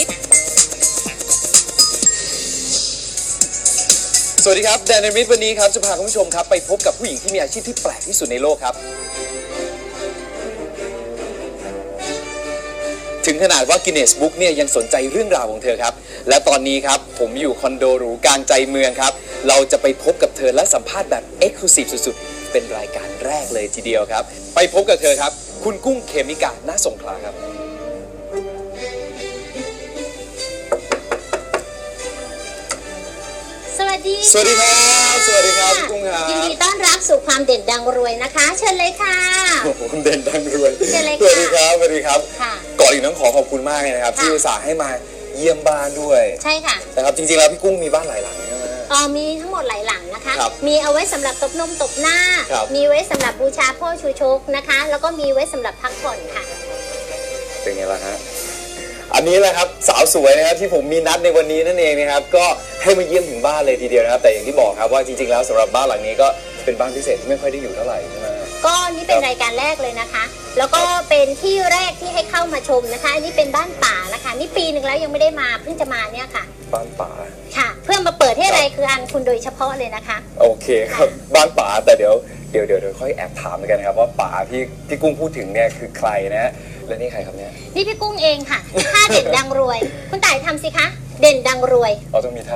ิดสวัสดีครับแดนนิมิดวันนี้ครับจะพาคุณผู้ชมครับไปพบกับผู้หญิงที่มีอาชีพที่แปลกที่สุดในโลกครับ ถึงขนาดว่ากินเนสบุ๊กเนี่ยยังสนใจเรื่องราวของเธอครับ และตอนนี้ครับผมอยู่คอนโดหรูกลางใจเมืองครับ เราจะไปพบกับเธอและสัมภาษณ์แบบเอ็กซ์คลูซีฟสุดๆ เป็นรายการแรกเลยทีเดียวครับ ไปพบกับเธอครับ คุณกุ้งเคมิกาหน้าสงขลาครับ ดีสวัสดีครับ สวัสดีครับพี่กุ้งครับยินดีต้อนรับสู่ความเด่นดังรวยนะคะ เชิญเลยค่ะ โอ้โหเด่นดังรวยเชิญเลยสค่ะวัสดีครับสวัสดีครับค่ะ ก่อนอื่นต้องขอขอบคุณมากเลยนะครับ ค่ะ ที่อุตส่าห์ให้มาเยี่ยมบ้านด้วยใช่ค่ะนะครับจริงๆแล้วพี่กุ้งมีบ้านหลายหลังใช่ไหม เออมีทั้งหมดหลายหลังนะคะ ครับมีเอาไว้สำหรับตบนมตบหน้า ครับ มีไว้สำหรับบูชาพ่อชูชกนะคะ แล้วก็มีไว้สำหรับพักผ่อนค่ะ เป็นไงล่ะฮะ อันนี้แหละครับสาวสวยนะครับที่ผมมีนัดในวันนี้นั่นเองนะครับก็ให้มาเยี่ยมถึงบ้านเลยทีเดียวนะครับ แต่อย่างที่บอกครับว่าจริงๆแล้วสำหรับบ้านหลังนี้ก็เป็นบ้านพิเศษที่ไม่ค่อยได้อยู่เท่าไหร่ใช่ไหม ก็นี่เป็นครับรายการแรกเลยนะคะ แล้วก็เป็นที่แรกที่ให้เข้ามาชมนะคะ อันนี้เป็นบ้านป่านะคะ นี่ปีหนึ่งแล้วยังไม่ได้มาเพิ่งจะมาเนี่ยค่ะ บ้านป่า ค่ะ เพื่อมาเปิดให้ครับรายการคุณโดยเฉพาะเลยนะคะ โอเคครับบ้านป่าแต่เดี๋ยว เดี๋ยวเดี๋ยวเดี๋ยวค่อยแอบถามเหมือนกันนะครับ ว่าป่าที่ที่กุ้งพูดถึงเนี่ยคือใครนะฮะและนี่ใครครับเนี่ยนี่พี่กุ้งเองค่ะท่าเด่นดังรวย คุณต่ายทำสิคะ เด่นดังรวย เราต้องมีท่า